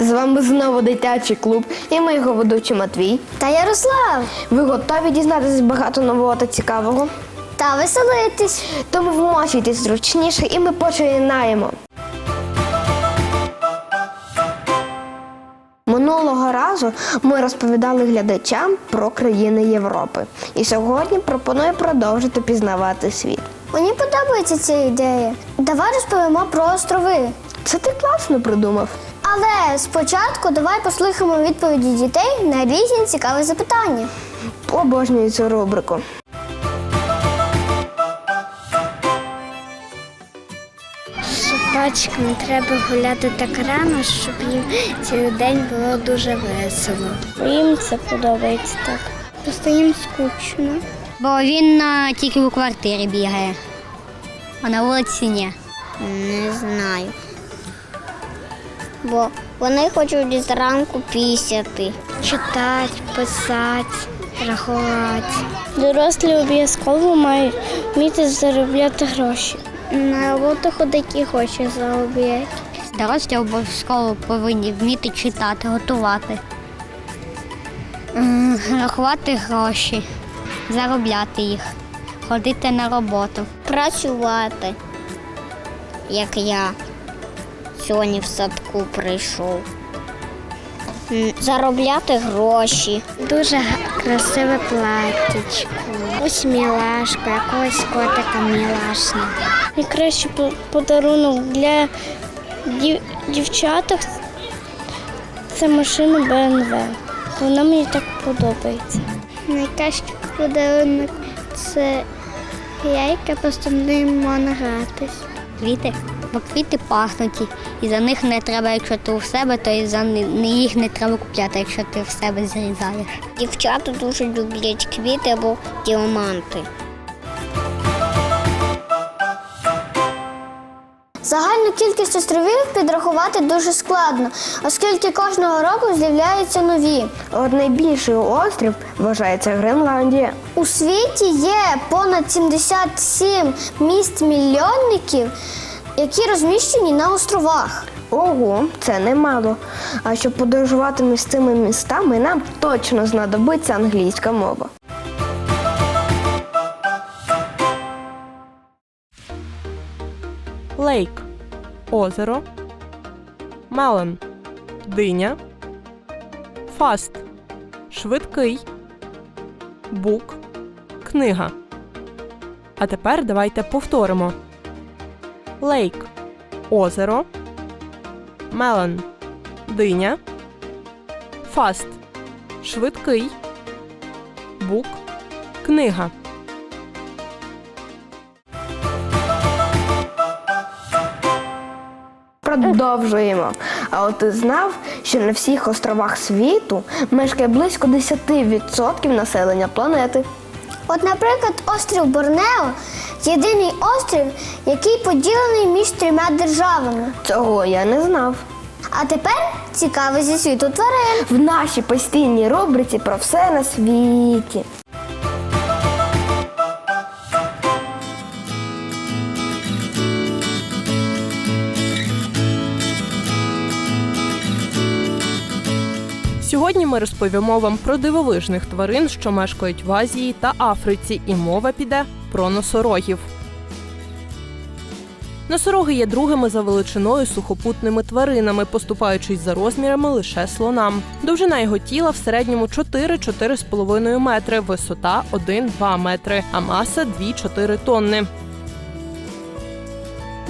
З вами знову дитячий клуб і ми його ведучі Матвій. Та Ярослав. Ви готові дізнатися багато нового та цікавого? Та веселитись. Тому вмочуйтесь зручніше і ми починаємо. Минулого разу ми розповідали глядачам про країни Європи. І сьогодні пропоную продовжити пізнавати світ. Мені подобається ця ідея. Давай розповімо про острови. Це ти класно придумав. Але спочатку давай послухаємо відповіді дітей на різні цікаві запитання. Обожнюю цю рубрику. Собачкам треба гуляти так рано, щоб їм цілий день було дуже весело. Їм це подобається так. Просто їм скучно. Бо він а, тільки у квартирі бігає, а на вулиці ні. Не знаю. Бо вони хочуть зранку пісяти. Читати, писати, рахувати. Дорослі обов'язково мають вміти заробляти гроші. На роботу ходить і хоче заробляти. Дорослі обов'язково повинні вміти читати, готувати, рахувати гроші, заробляти їх, ходити на роботу. Працювати, як я сьогодні в садку прийшов. Заробляти гроші. Дуже красиве платтячко. Ось мілашка, якогось котика мілашна. Найкращий подарунок для дівчаток це машина БМВ. Вона мені так подобається. Найкращий подарунок це яйка, просто ним можна гратись. Квіти, бо квіти пахнуті, і за них не треба, якщо ти у себе, то і за їх не треба купляти, якщо ти в себе зрізаєш. Дівчата дуже люблять квіти або діаманти. Загальну кількість островів підрахувати дуже складно, оскільки кожного року з'являються нові. От найбільший острів вважається Гренландія. У світі є понад 77 міст мільйонників, які розміщені на островах. Ого, це немало. А щоб подорожувати між цими містами, нам точно знадобиться англійська мова. Лейк озеро, Мелон диня, Фаст швидкий, Бук книга. А тепер давайте повторимо. Лейк. Озеро, Мелон. Диня, Фаст. Швидкий, Бук. Книга. Продовжуємо. А от ти знав, що на всіх островах світу мешкає близько 10% населення планети. От, наприклад, острів Борнео єдиний острів, який поділений між трьома державами. Цього я не знав. А тепер цікаво зі світу тварин. В нашій постійній рубриці про все на світі. Сьогодні ми розповімо вам про дивовижних тварин, що мешкають в Азії та Африці, і мова піде про носорогів. Носороги є другими за величиною сухопутними тваринами, поступаючись за розмірами лише слонам. Довжина його тіла в середньому 4-4,5 метри, висота 1-2 метри, а маса 2-4 тонни.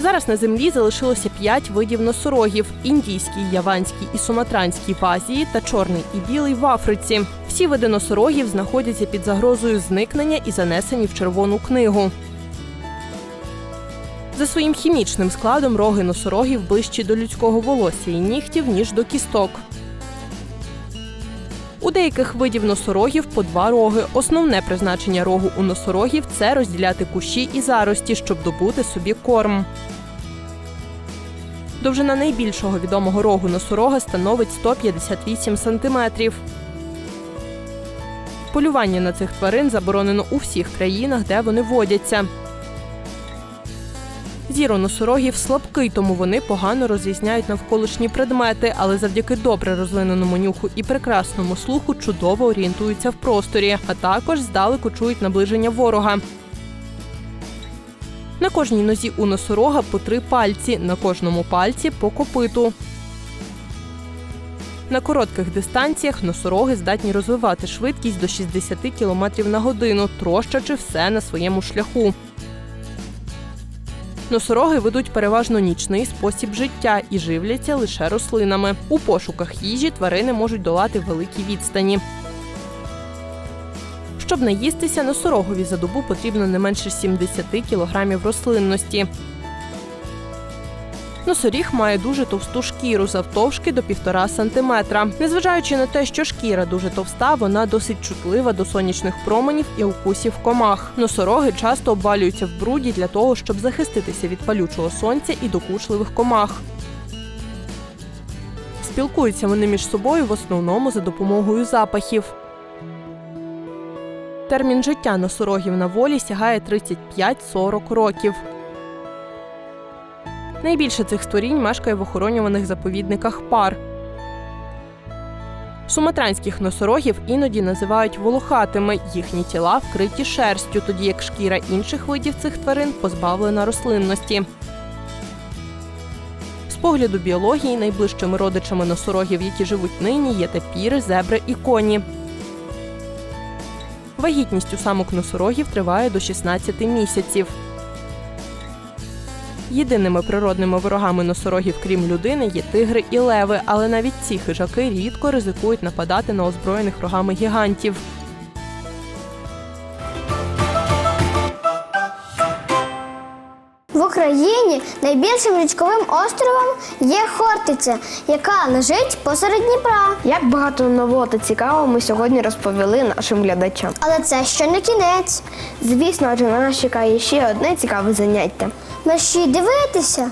Зараз на землі залишилося п'ять видів носорогів: індійський, яванський і суматранський в Азії та чорний і білий в Африці. Всі види носорогів знаходяться під загрозою зникнення і занесені в червону книгу. За своїм хімічним складом роги носорогів ближчі до людського волосся і нігтів, ніж до кісток. У деяких видів носорогів по два роги. Основне призначення рогу у носорогів це розділяти кущі і зарості, щоб добути собі корм. Довжина найбільшого відомого рогу носорога становить 158 сантиметрів. Полювання на цих тварин заборонено у всіх країнах, де вони водяться. Зір у носорогів слабкий, тому вони погано розрізняють навколишні предмети, але завдяки добре розвиненому нюху і прекрасному слуху чудово орієнтуються в просторі, а також здалеку чують наближення ворога. На кожній нозі у носорога по три пальці, на кожному пальці по копиту. На коротких дистанціях носороги здатні розвивати швидкість до 60 км на годину, трощачи все на своєму шляху. Носороги ведуть переважно нічний спосіб життя і живляться лише рослинами. У пошуках їжі тварини можуть долати великі відстані. Щоб наїстися, носорогові за добу потрібно не менше 70 кілограмів рослинності. Носоріг має дуже товсту шкіру завтовшки до 1,5 сантиметра. Незважаючи на те, що шкіра дуже товста, вона досить чутлива до сонячних променів і укусів комах. Носороги часто обвалюються в бруді для того, щоб захиститися від палючого сонця і докучливих комах. Спілкуються вони між собою в основному за допомогою запахів. Термін життя носорогів на волі сягає 35-40 років. Найбільше цих створінь мешкає в охоронюваних заповідниках пар. Суматранських носорогів іноді називають волохатими. Їхні тіла вкриті шерстю, тоді як шкіра інших видів цих тварин позбавлена рослинності. З погляду біології найближчими родичами носорогів, які живуть нині, є тапіри, зебри і коні. Вагітність у самок носорогів триває до 16 місяців. Єдиними природними ворогами носорогів, крім людини, є тигри і леви, але навіть ці хижаки рідко ризикують нападати на озброєних рогами гігантів. Україні найбільшим річковим островом є Хортиця, яка лежить посеред Дніпра. Як багато нового та цікавого ми сьогодні розповіли нашим глядачам. Але це ще не кінець. Звісно, адже на нас чекає ще одне цікаве заняття. Мерщій дивитися.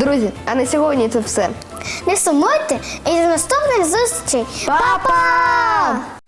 Друзі, а на сьогодні це все. Не сумуйте і до наступних зустрічей. Па-па!